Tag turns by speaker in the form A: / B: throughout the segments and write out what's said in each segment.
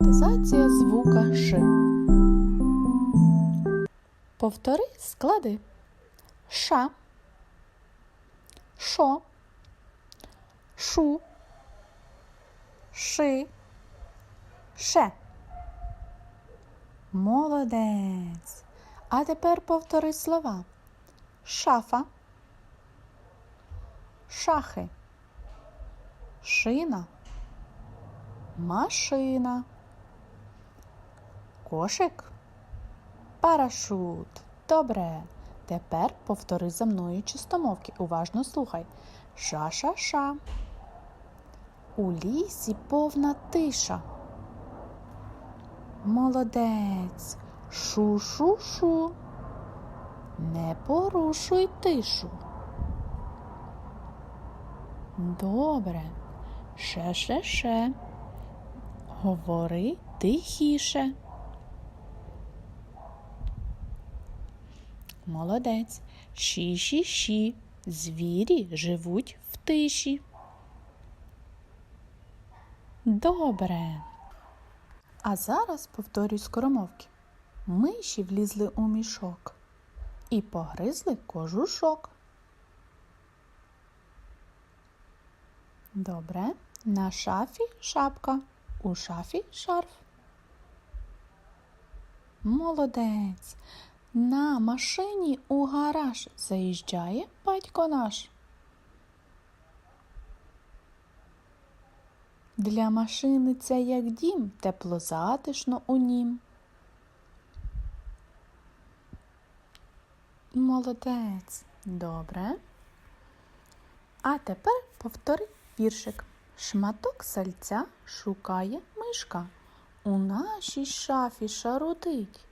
A: Стилізація звука Ш. Повтори склади. Ша. Шо. Шу. Ши. Ше. Молодець. А тепер повтори слова. Шафа. Шахи. Шина. Машина. Кошик. Парашут. Добре. Тепер повтори за мною чистомовки. Уважно слухай. Ша-ша-ша. У лісі повна тиша. Молодець. Шу-шу-шу. Не порушуй тишу. Добре. Ше-ше-ше. Говори тихіше. Молодець. Ші-ші-ші. Звірі живуть в тиші. Добре. А зараз повторюй скоромовки. Миші влізли у мішок і погризли кожушок. Добре. На шафі шапка, у шафі шарф. Молодець. На машині у гараж заїжджає батько наш. Для машини це як дім, тепло затишно у нім. Молодець. Добре. А тепер повтори віршик. Шматок сальця шукає мишка. У нашій шафі шарудить.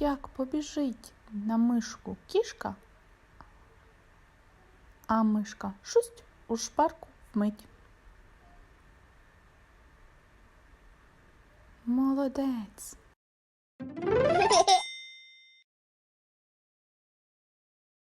A: Як побіжить на мишку кішка, а мишка шусть у шпарку вмить. Молодець.